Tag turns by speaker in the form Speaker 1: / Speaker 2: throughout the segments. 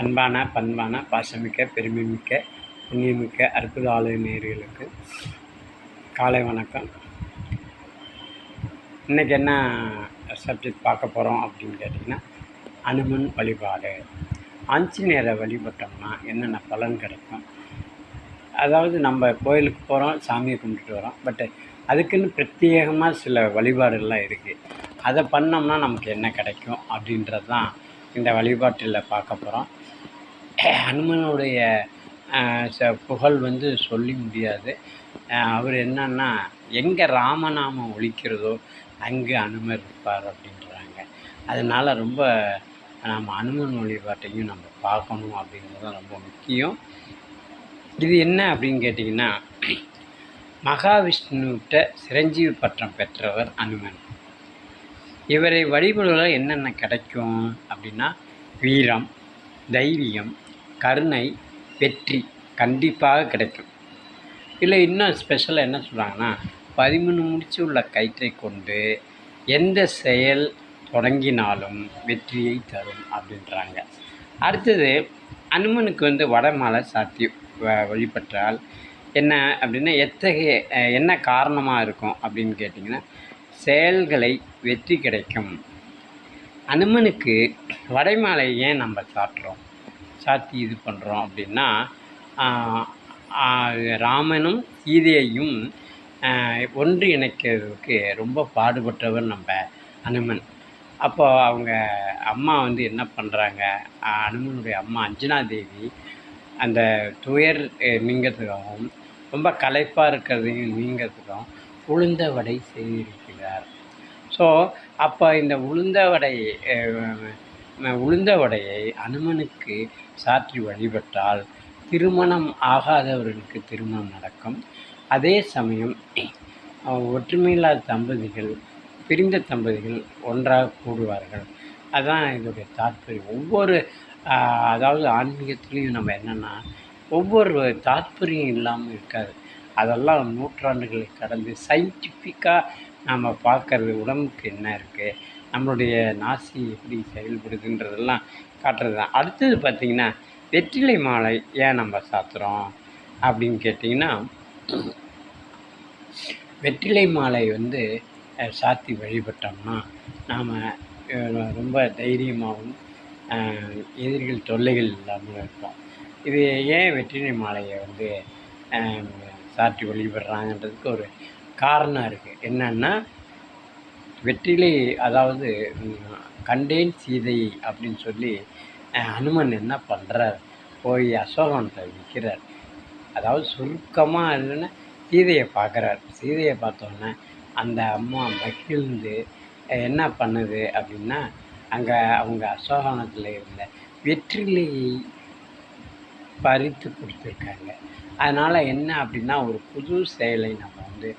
Speaker 1: அன்பான பண்பான பாசமிக்க பெருமைமிக்க புண்ணியமிக்க அற்புத ஆலய நேர்களுக்கு காலை வணக்கம். இன்றைக்கி என்ன சப்ஜெக்ட் பார்க்க போகிறோம் அப்படின்னு கேட்டிங்கன்னா அனுமன் வழிபாடு. ஆஞ்சநேயரை வழிபட்டோம்னா என்னென்ன பலன் கிடைக்கும்? அதாவது நம்ம கோயிலுக்கு போகிறோம் சாமியை கும்பிட்டுட்டு வரோம் பட் அதுக்குன்னு பிரத்யேகமாக சில வழிபாடுகள்லாம் இருக்குது அதை பண்ணோம்னா நமக்கு என்ன கிடைக்கும் அப்படின்றது தான் இந்த வழிபாட்டில் பார்க்க போகிறோம் ஹனுமனுடைய ச- புகழ் வந்து சொல்லி முடியாது. அவர் என்னன்னா எங்கே ராமநாமம் ஒழிக்கிறதோ அங்கே அனுமர் இருப்பார் அப்படின்றாங்க. அதனால் ரொம்ப நம்ம அனுமன் வழிபாட்டையும் நம்ம பார்க்கணும் அப்படிங்கிறது தான் ரொம்ப முக்கியம். இது என்ன அப்படின்னு கேட்டிங்கன்னா மகாவிஷ்ணுவிட்ட சிரஞ்சீவி பட்டம் பெற்றவர் அனுமன். இவரை வழிபடுவதால் என்னென்ன கிடைக்கும் அப்படின்னா வீரம் தைரியம் கருணை வெற்றி கண்டிப்பாக கிடைக்கும். இல்லை இன்னும் ஸ்பெஷலாக என்ன சொல்கிறாங்கன்னா பதிமூணு முடிச்சு உள்ள கயிற்றை கொண்டு எந்த செயல் தொடங்கினாலும் வெற்றியை தரும் அப்படின்றாங்க. அடுத்தது அனுமனுக்கு வந்து வடமாலை சாத்தி வ- வழிபட்டால் என்ன அப்படின்னா எத்தகைய என்ன காரணமாக இருக்கும் அப்படின்னு கேட்டிங்கன்னா செயல்களை வெற்றி கிடைக்கும். அனுமனுக்கு வடைமாலை ஏன் நம்ம சாட்டுறோம் சாத்தி இது பண்ணுறோம் அப்படின்னா ராமனும் சீதையையும் ஒன்று இணைக்கிறதுக்கு ரொம்ப பாடுபட்டவர் நம்ம அனுமன். அப்போ அவங்க அம்மா வந்து என்ன பண்ணுறாங்க அனுமனுடைய அம்மா அஞ்சனா தேவி அந்த துயர் நீங்கிறதுக்காகவும் ரொம்ப களைப்பாக இருக்கிறதையும் நீங்கிறதுக்காகவும் உளுந்த வடை செய்திருக்கிறார். ஸோ அப்போ இந்த உளுந்த வடை உளுந்த வடையை அனுமனுக்கு சாற்றி வழிபட்டால் திருமணம் ஆகாதவர்களுக்கு திருமணம் நடக்கும். அதே சமயம் ஒற்றுமையில்லாத தம்பதிகள் பிரிந்த தம்பதிகள் ஒன்றாக கூடுவார்கள். அதுதான் இதோடைய தாற்பயம். ஒவ்வொரு அதாவது ஆன்மீகத்துலேயும் நம்ம என்னென்னா ஒவ்வொரு தாற்பயம் இல்லாமல் இருக்காது. அதெல்லாம் நூற்றாண்டுகளை கடந்து சயின்டிஃபிக்காக நம்ம பார்க்கறது உடம்புக்கு என்ன இருக்குது நம்மளுடைய நாசி எப்படி செயல்படுதுன்றதெல்லாம் காட்டுறது தான். அடுத்தது பார்த்திங்கன்னா வெற்றிலை மாலை ஏன் நம்ம சாத்துறோம் அப்படின்னு கேட்டிங்கன்னா வெற்றிலை மாலை வந்து அஹ், சாத்தி வழிபட்டோம்னா நாம் ரொம்ப தைரியமாகவும் அஹ், எதிரிகள் தொல்லைகள் இல்லாமல் இருப்போம். இது ஏன் வெற்றிலை மாலையை வந்து அஹ், சாற்றி வழிபடுறாங்கன்றதுக்கு ஒரு காரணம் இருக்குது என்னென்னா வெற்றிலை அதாவது கண்டேன் சீதை அப்படின்னு சொல்லி ஹனுமன் அனுமன் என்ன பண்ணுறார் போய் அசோகனத்தை விற்கிறார். அதாவது சுருக்கமாக இல்லைன்னா சீதையை பார்க்குறார். சீதையை பார்த்தோன்னே அந்த அம்மா மகிழ்ந்து என்ன பண்ணுது அப்படின்னா அங்கே அவங்க அசோகனத்தில் இருந்த வெற்றிலையை பறித்து கொடுத்துருக்காங்க. அதனால் என்ன அப்படின்னா ஒரு புது செயலை நம்ம வந்து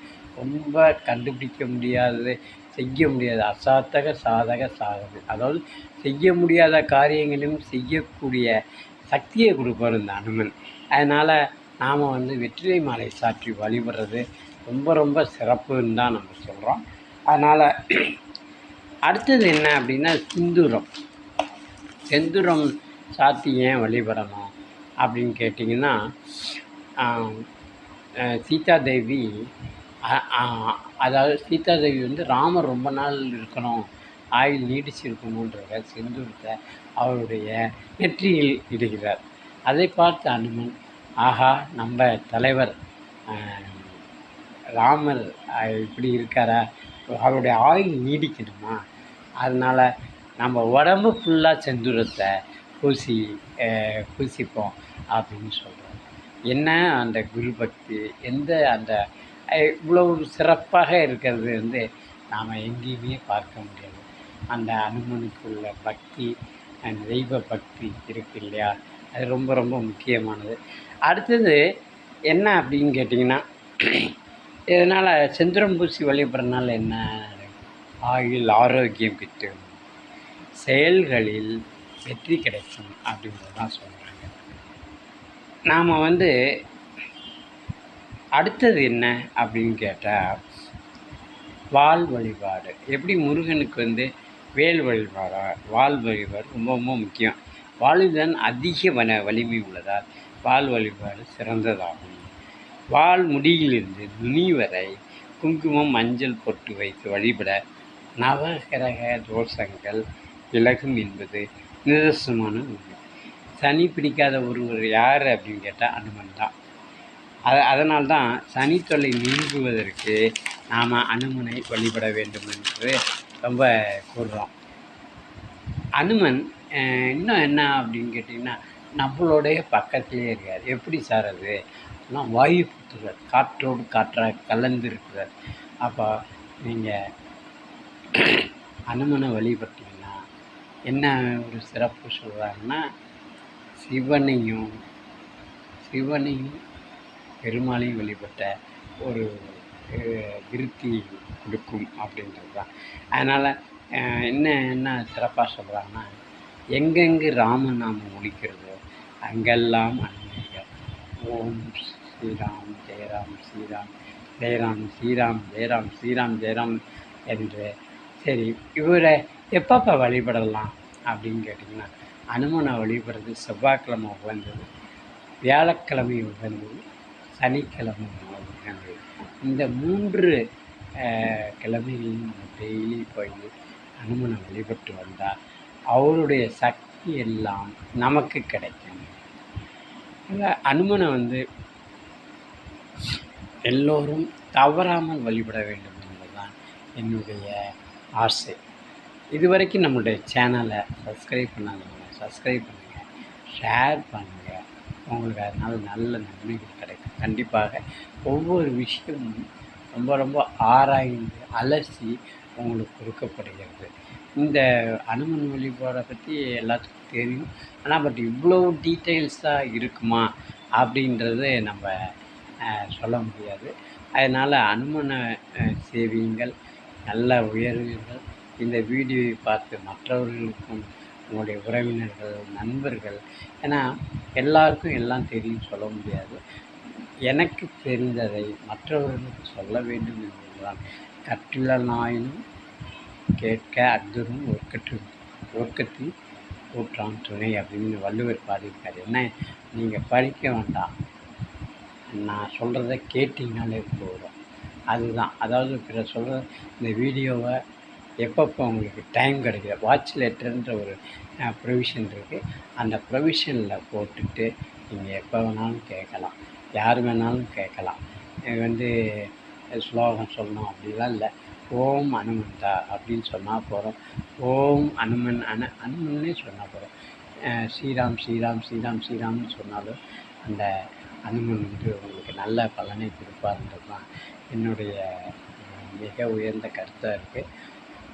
Speaker 1: ரொம்ப கண்டுபிடிக்க முடியாதது செய்ய முடியாத. அசாத்தக சாதக சாதகம் அதாவது செய்ய முடியாத காரியங்களையும் செய்யக்கூடிய சக்தியை கொடுப்பார் இந்த அனுமன். அதனால் நாம் வந்து வெற்றிலை மாலை சாற்றி வழிபடுறது ரொம்ப ரொம்ப சிறப்புன்னு தான் நம்ம சொல்கிறோம் அதனால் அடுத்தது என்ன அப்படின்னா சிந்துரம். செந்துரம் சாத்தி ஏன் வழிபடணும் அப்படின்னு கேட்டிங்கன்னா சீதா தேவி அதாவது சீதாதேவி வந்து ராமர் ரொம்ப நாள் இருக்கணும் ஆயுள் நீடிச்சிருக்கணுன்றத செந்தூரத்தை அவருடைய நெற்றியில் இடுகிறார். அதை பார்த்த அனுமன் ஆஹா நம்ம தலைவர் ராமர் இப்படி இருக்காரா? அவருடைய ஆயுள் நீடிக்கணுமா? அதனால் நம்ம உடம்பு ஃபுல்லாக செந்தூரத்தை பூசி பூசிப்போம் அப்படின்னு சொல்கிறோம் என்ன அந்த குரு பக்தி? எந்த அந்த இவ்வளவு சிறப்பாக இருக்கிறது வந்து நாம் எங்கேயுமே பார்க்க முடியாது. அந்த அனுமனுக்குள்ள பக்தி அந்த தெய்வ பக்தி இருக்கு இல்லையா? அது ரொம்ப ரொம்ப முக்கியமானது. அடுத்தது என்ன அப்படின்னு கேட்டிங்கன்னா இதனால் செந்திரம் பூசி வழிபடுறதுனால என்ன? ஆயுள் ஆரோக்கியம் கிட்டும். செயல்களில் வெற்றி கிடைக்கும் அப்படின்றது தான் சொல்கிறாங்க நாம் வந்து அடுத்தது என்ன அப்படின்னு கேட்டால் வால் வழிபாடு. எப்படி முருகனுக்கு வந்து வேல் வழிபாடா? வால் வழிபாடு ரொம்ப ரொம்ப முக்கியம். வாளில்தான் அதிக வன வலிமை உள்ளதால் வாள் வழிபாடு சிறந்ததாகும். வால் முடியிலிருந்து நுனி வரை குங்குமம் மஞ்சள் பொட்டு வைத்து வழிபட நவகிரக தோஷங்கள் விலகும் என்பது நிதர்சனமான உண்மை. சனி பிடிக்காத ஒருவர் யார் அப்படின்னு கேட்டால் அனுமன் தான். அத அதனால்தான் சனி தொல்லை நீங்குவதற்கு நாம் அனுமனை வழிபட வேண்டும் என்று ரொம்ப கூறுறோம். அனுமன் இன்னும் என்ன அப்படின்னு கேட்டிங்கன்னா நம்மளுடைய பக்கத்திலே இருக்கார். எப்படி சார் அது? ஆனால் வாயு புத்துறார் காற்றோடு காற்றாக கலந்து இருக்கிறார் அப்போ நீங்கள் அனுமனை வழிபட்டீங்கன்னா என்ன ஒரு சிறப்பு சொல்கிறாங்கன்னா சிவனையும் சிவனையும் பெருமாளையும் வழிபட்ட ஒரு விருத்தி கொடுக்கும் அப்படின்றது தான் அதனால் என்ன என்ன சிறப்பாக சொல்கிறாங்கன்னா எங்கெங்கு ராமநாமம் ஒழிக்கிறதோ அங்கெல்லாம் அன்னையர் ஓம் ஸ்ரீராம் ஜெயராம் ஸ்ரீராம் ஜெயராம் ஸ்ரீராம் ஜெயராம் ஸ்ரீராம் ஜெயராம் என்று சரி இவரை எப்பப்போ வழிபடலாம் அப்படின்னு கேட்டிங்கன்னா அனுமனை வழிபடுறது செவ்வாய்க்கிழமை உகந்தது வியாழக்கிழமை உகந்தது சனிக்கிழமை உகந்தது இந்த மூன்று கிழமைகளிலும் கிழமைகளையும் நம்ம டெய்லி போய் அனுமனை வழிபட்டு வந்தால் அவருடைய சக்தி எல்லாம் நமக்கு கிடைக்கும். இந்த அனுமனை வந்து எல்லோரும் தவறாமல் வழிபட வேண்டும் என்பதுதான் என்னுடைய ஆசை. இதுவரைக்கும் நம்மளுடைய சேனலை சப்ஸ்கிரைப் பண்ணாதவங்க சப்ஸ்கிரைப் பண்ணுங்கள் ஷேர் பண்ணுங்கள் உங்களுக்கு அதனால் நல்ல நன்மைகள் கிடைக்கும். கண்டிப்பாக ஒவ்வொரு விஷயமும் ரொம்ப ரொம்ப ஆராய்ந்து அலசி உங்களுக்கு கொடுக்கப்படுகிறது. இந்த அனுமன் வழிபாடை பற்றி எல்லாத்துக்கும் தெரியும். ஆனால் பட் இவ்வளோ டீட்டெயில்ஸாக இருக்குமா அப்படின்றது நம்ம சொல்ல முடியாது. அதனால் அனுமனை சேவியுங்கள் நல்ல உயர்வீர்கள் இந்த வீடியோவை பார்த்து மற்றவர்களுக்கும் உங்களுடைய உறவினர்கள் நண்பர்கள். ஏன்னா எல்லாருக்கும் எல்லாம் தெரியும் சொல்ல முடியாது. எனக்கு தெரிந்ததை மற்றவர்களுக்கு சொல்ல வேண்டும் என்பதுதான். கற்றுள்ள நாயினும் கேட்க அக்தரும் ஒர்க்கற்று ஒர்க்கத்தில் ஊற்றான் துணை அப்படின்னு வள்ளுவர் பாடியிருக்காரு. என்ன நீங்கள் படிக்க வேண்டாம். நான் சொல்கிறத கேட்டிங்கனாலே போதும். அதுதான். அதாவது பிற சொல்கிற இந்த வீடியோவை எப்பப்போ உங்களுக்கு டைம் கிடைக்கிது வாட்ச் லெட்டர்ன்ற ஒரு ப்ரொவிஷன் இருக்குது அந்த ப்ரொவிஷனில் போட்டுட்டு நீங்கள் எப்போ வேணாலும் கேட்கலாம். யார் வேணாலும் கேட்கலாம். இது வந்து ஸ்லோகம் சொல்லணும் அப்படிலாம் இல்லை. ஓம் அனுமந்தா அப்படின்னு சொன்னால் போகிறோம் ஓம் அனுமன் அனு அனுமன்னே சொன்னால் போகிறோம் ஸ்ரீராம் ஸ்ரீராம் ஸ்ரீராம் ஸ்ரீராம்னு சொன்னாலும் அந்த அனுமன் வந்து உங்களுக்கு நல்ல பலனை கொடுப்பாருன்றது தான் என்னுடைய மிக உயர்ந்த கருத்தாக இருக்குது